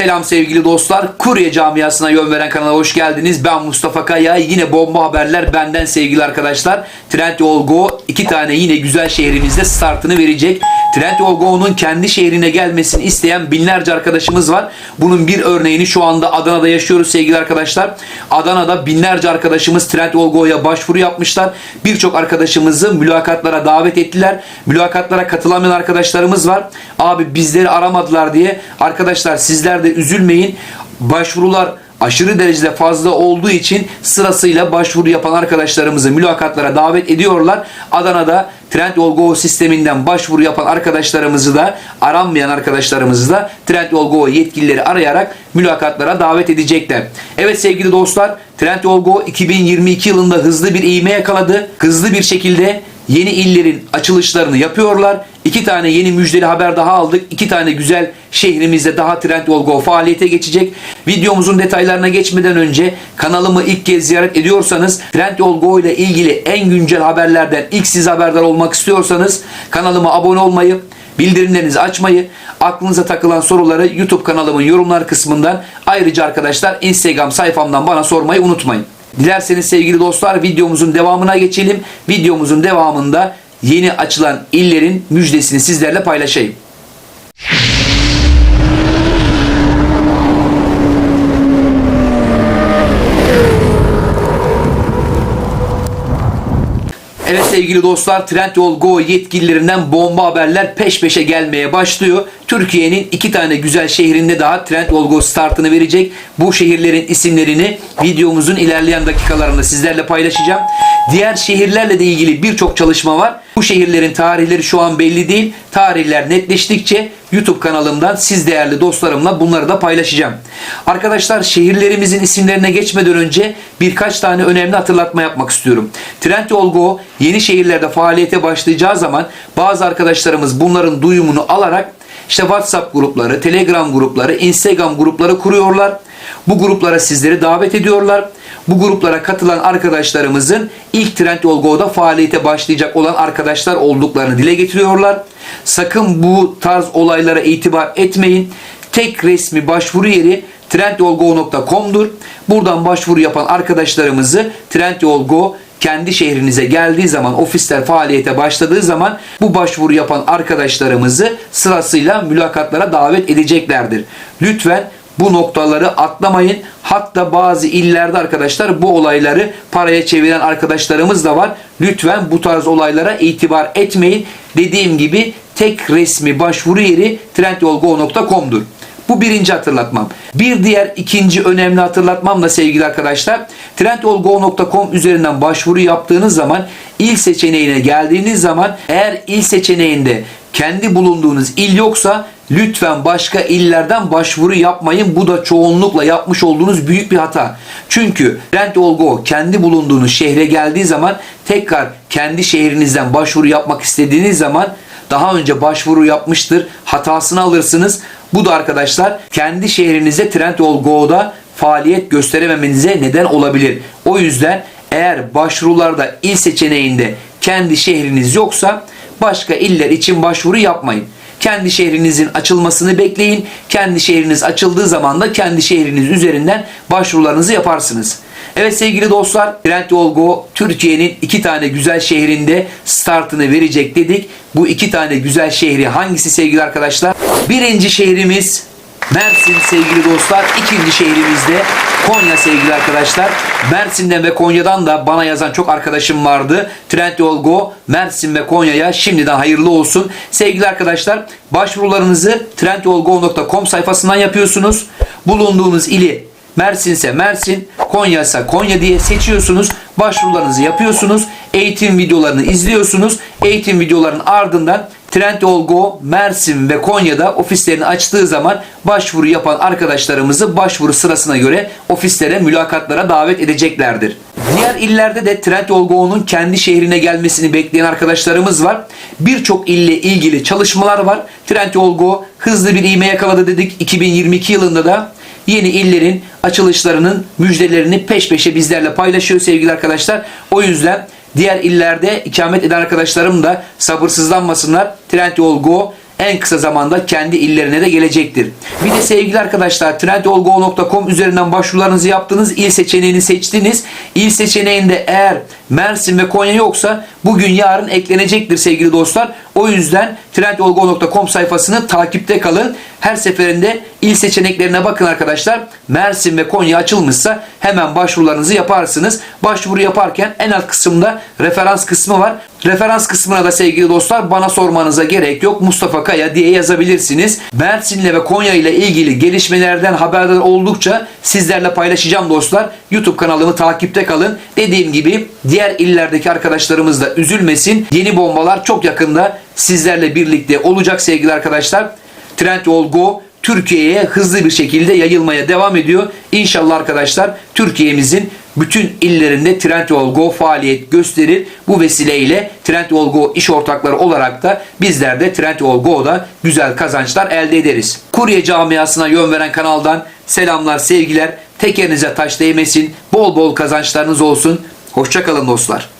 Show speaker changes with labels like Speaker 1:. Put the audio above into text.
Speaker 1: Selam sevgili dostlar. Kurye camiasına yön veren kanala hoş geldiniz. Ben Mustafa Kaya. Yine bomba haberler benden sevgili arkadaşlar. Trendyol Go iki tane yine güzel şehrimizde startını verecek. Trendyol Go'nun kendi şehrine gelmesini isteyen binlerce arkadaşımız var. Bunun bir örneğini şu anda Adana'da yaşıyoruz sevgili arkadaşlar. Adana'da binlerce arkadaşımız Trendyol Go'ya başvuru yapmışlar. Birçok arkadaşımızı mülakatlara davet ettiler. Mülakatlara katılamayan arkadaşlarımız var. Abi bizleri aramadılar diye. Arkadaşlar sizler de üzülmeyin. Başvurular aşırı derecede fazla olduğu için sırasıyla başvuru yapan arkadaşlarımızı mülakatlara davet ediyorlar. Adana'da Trendyol Go sisteminden başvuru yapan arkadaşlarımızı da aranmayan arkadaşlarımızı da Trendyol Go yetkilileri arayarak mülakatlara davet edecekler. Evet sevgili dostlar Trendyol Go 2022 yılında hızlı bir ivme yakaladı. Hızlı bir şekilde yeni illerin açılışlarını yapıyorlar. İki tane yeni müjdeli haber daha aldık. İki tane güzel şehrimizde daha Trendyol Go faaliyete geçecek. Videomuzun detaylarına geçmeden önce kanalımı ilk kez ziyaret ediyorsanız Trendyol Go ile ilgili en güncel haberlerden ilk siz haberdar olmak istiyorsanız kanalıma abone olmayı, bildirimlerinizi açmayı, aklınıza takılan soruları YouTube kanalımın yorumlar kısmından ayrıca arkadaşlar Instagram sayfamdan bana sormayı unutmayın. Dilerseniz sevgili dostlar videomuzun devamına geçelim. Videomuzun devamında yeni açılan illerin müjdesini sizlerle paylaşayım. Evet sevgili dostlar Trendyol Go yetkililerinden bomba haberler peş peşe gelmeye başlıyor. Türkiye'nin iki tane güzel şehrinde daha Trendyol Go startını verecek. Bu şehirlerin isimlerini videomuzun ilerleyen dakikalarında sizlerle paylaşacağım. Diğer şehirlerle de ilgili birçok çalışma var. Bu şehirlerin tarihleri şu an belli değil. Tarihler netleştikçe YouTube kanalımdan siz değerli dostlarımla bunları da paylaşacağım. Arkadaşlar şehirlerimizin isimlerine geçmeden önce birkaç tane önemli hatırlatma yapmak istiyorum. Trendyol Go yeni şehirlerde faaliyete başlayacağı zaman bazı arkadaşlarımız bunların duyumunu alarak işte WhatsApp grupları, Telegram grupları, Instagram grupları kuruyorlar. Bu gruplara sizleri davet ediyorlar. Bu gruplara katılan arkadaşlarımızın ilk Trendyol Go'da faaliyete başlayacak olan arkadaşlar olduklarını dile getiriyorlar. Sakın bu tarz olaylara itibar etmeyin. Tek resmi başvuru yeri trendyolgo.com'dur. Buradan başvuru yapan arkadaşlarımızı Trendyol Go kendi şehrinize geldiği zaman ofisler faaliyete başladığı zaman bu başvuru yapan arkadaşlarımızı sırasıyla mülakatlara davet edeceklerdir. Lütfen bu noktaları atlamayın. Hatta bazı illerde arkadaşlar bu olayları paraya çeviren arkadaşlarımız da var. Lütfen bu tarz olaylara itibar etmeyin. Dediğim gibi tek resmi başvuru yeri trendyolgo.com'dur. Bu birinci hatırlatmam. Bir diğer ikinci önemli hatırlatmam da sevgili arkadaşlar. Trendolgo.com üzerinden başvuru yaptığınız zaman il seçeneğine geldiğiniz zaman eğer il seçeneğinde kendi bulunduğunuz il yoksa lütfen başka illerden başvuru yapmayın. Bu da çoğunlukla yapmış olduğunuz büyük bir hata. Çünkü Trendolgo kendi bulunduğunuz şehre geldiği zaman tekrar kendi şehrinizden başvuru yapmak istediğiniz zaman daha önce başvuru yapmıştır. Hatasını alırsınız. Bu da arkadaşlar kendi şehrinizde Trendyol Go'da faaliyet gösterememenize neden olabilir. O yüzden eğer başvurularda il seçeneğinde kendi şehriniz yoksa başka iller için başvuru yapmayın. Kendi şehrinizin açılmasını bekleyin. Kendi şehriniz açıldığı zaman da kendi şehriniz üzerinden başvurularınızı yaparsınız. Evet sevgili dostlar Trendyol Go Türkiye'nin iki tane güzel şehrinde startını verecek dedik. Bu iki tane güzel şehri hangisi sevgili arkadaşlar? Birinci şehrimiz Mersin sevgili dostlar. İkinci şehrimizde Konya sevgili arkadaşlar. Mersin'den ve Konya'dan da bana yazan çok arkadaşım vardı. Trendyol Go Mersin ve Konya'ya şimdiden hayırlı olsun. Sevgili arkadaşlar başvurularınızı trendyolgo.com sayfasından yapıyorsunuz. Bulunduğunuz ili Mersin ise Mersin, Konya Konya diye seçiyorsunuz. Başvurularınızı yapıyorsunuz. Eğitim videolarını izliyorsunuz. Eğitim videolarının ardından Trendyol Go, Mersin ve Konya'da ofislerini açtığı zaman başvuru yapan arkadaşlarımızı başvuru sırasına göre ofislere, mülakatlara davet edeceklerdir. Diğer illerde de Trendyol Go'nun kendi şehrine gelmesini bekleyen arkadaşlarımız var. Birçok ille ilgili çalışmalar var. Trendyol Go hızlı bir ivme yakaladı dedik 2022 yılında da yeni illerin açılışlarının müjdelerini peş peşe bizlerle paylaşıyor sevgili arkadaşlar. O yüzden diğer illerde ikamet eden arkadaşlarım da sabırsızlanmasınlar. Trendyol Go en kısa zamanda kendi illerine de gelecektir. Bir de sevgili arkadaşlar trendyolgo.com üzerinden başvurularınızı yaptınız. il seçeneğini seçtiniz. İl seçeneğinde eğer Mersin ve Konya yoksa bugün yarın eklenecektir sevgili dostlar. O yüzden trendyolgo.com sayfasını takipte kalın. Her seferinde il seçeneklerine bakın arkadaşlar. Mersin ve Konya açılmışsa hemen başvurularınızı yaparsınız. Başvuru yaparken en alt kısımda referans kısmı var. Referans kısmına da sevgili dostlar bana sormanıza gerek yok. Mustafa Kaya diye yazabilirsiniz. Mersin'le ve Konya ile ilgili gelişmelerden haberdar oldukça sizlerle paylaşacağım dostlar. YouTube kanalımı takipte kalın. Dediğim gibi diğer illerdeki arkadaşlarımız da üzülmesin. Yeni bombalar çok yakında sizlerle birlikte olacak sevgili arkadaşlar. Trendyol Go Türkiye'ye hızlı bir şekilde yayılmaya devam ediyor. İnşallah arkadaşlar Türkiye'mizin bütün illerinde Trendyol Go faaliyet gösterir. Bu vesileyle Trendyol Go iş ortakları olarak da bizler de Trendyol Go'da güzel kazançlar elde ederiz. Kurye camiasına yön veren kanaldan selamlar, sevgiler. Tekerinize taş değmesin. Bol bol kazançlarınız olsun. Hoşçakalın dostlar.